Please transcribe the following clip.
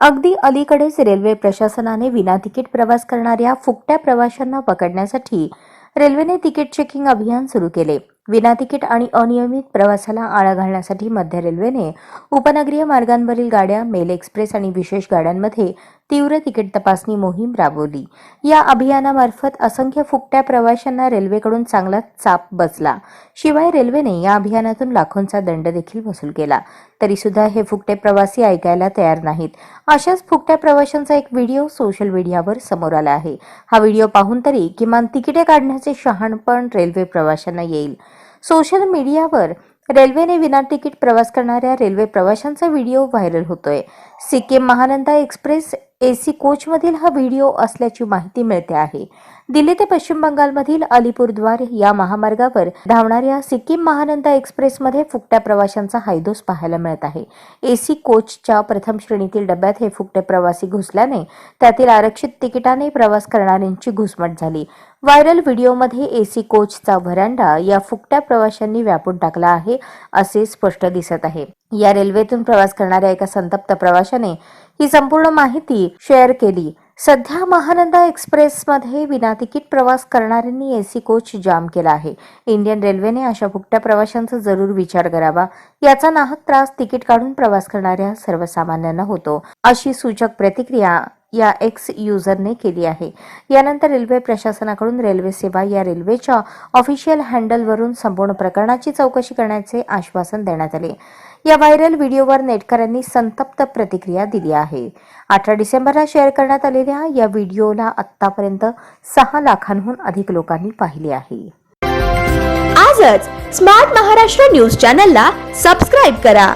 अगदी अलीकडेच रेल्वे प्रशासनाने विना तिकीट प्रवास करणाऱ्या फुकट्या प्रवाशांना पकडण्यासाठी रेल्वेने तिकीट चेकिंग अभियान सुरू केले. विना तिकीट आणि अनियमित प्रवासाला आळा घालण्यासाठी मध्य रेल्वेने उपनगरीय मार्गांवरील गाड्या मेल एक्सप्रेस आणि विशेष गाड्यांमध्ये तीव्र तिकीट तपासणी मोहीम राबवली. या अभियानामार्फत असंख्य फुकट्या प्रवाशांना रेल्वेकडून चांगला चाप बसला. शिवाय रेल्वेने या अभियानातून लाखोंचा दंड देखील वसूल केला. तरी सुद्धा हे फुकटे प्रवासी ऐकायला तयार नाहीत. अशाच फुकट्या प्रवाशांचा एक व्हिडिओ सोशल मीडियावर समोर आला आहे. हा व्हिडिओ पाहून तरी किमान तिकिटे काढण्याचे शहाणपण रेल्वे प्रवाशांना येईल. सोशल मीडियावर रेल्वेने विना तिकीट प्रवास करणाऱ्या रेल्वे प्रवाशांचा व्हिडिओ व्हायरल होतोय. सिक्कीम महानंदा एक्सप्रेस एसी कोचमधील हा व्हिडिओ असल्याची माहिती मिळते आहे. दिल्ली ते पश्चिम बंगालमधील अलिपूरद्वार या महामार्गावर धावणाऱ्या सिक्कीम महानंदा एक्सप्रेसमध्ये फुकट्या प्रवाशांचा हायदोस पाहायला मिळत आहे. एसी कोचच्या प्रथम श्रेणीतील डब्यात हे फुकटे प्रवासी घुसल्याने त्यातील आरक्षित तिकिटाने प्रवास करणाऱ्यांची घुसमट झाली. व्हायरल व्हिडिओमध्ये एसी कोचचा व्हरांडा या फुकट्या प्रवाशांनी व्यापून टाकला आहे असे स्पष्ट दिसत आहे. या रेल्वेतून प्रवास करणाऱ्या एका संतप्त प्रवाशाने ही संपूर्ण माहिती शेअर केली. सध्या महानंदा एक्सप्रेसमध्ये विना तिकीट प्रवास करणाऱ्यांनी एसी कोच जाम केला आहे. इंडियन रेल्वेने अशा फुकट्या प्रवाशांचा जरूर विचार करावा. याचा नाहक त्रास तिकीट काढून प्रवास करणाऱ्या सर्वसामान्यांना होतो. अशी सूचक प्रतिक्रिया या एक्स युजरने केली आहे. यानंतर रेल्वे प्रशासनाकडून रेल्वे सेवा या रेल्वेच्या ऑफिशियल हँडलवरून संपूर्ण प्रकरणाची चौकशी करण्याचे आश्वासन देण्यात आले. या व्हायरल व्हिडिओवर नेटकऱ्यांनी संतप्त प्रतिक्रिया दिली आहे. अठरा डिसेंबरला शेअर करण्यात आलेल्या या व्हिडिओला आतापर्यंत सहा लाखांहून अधिक लोकांनी पाहिले आहे. आजच स्मार्ट महाराष्ट्र न्यूज चॅनलला सबस्क्राईब करा.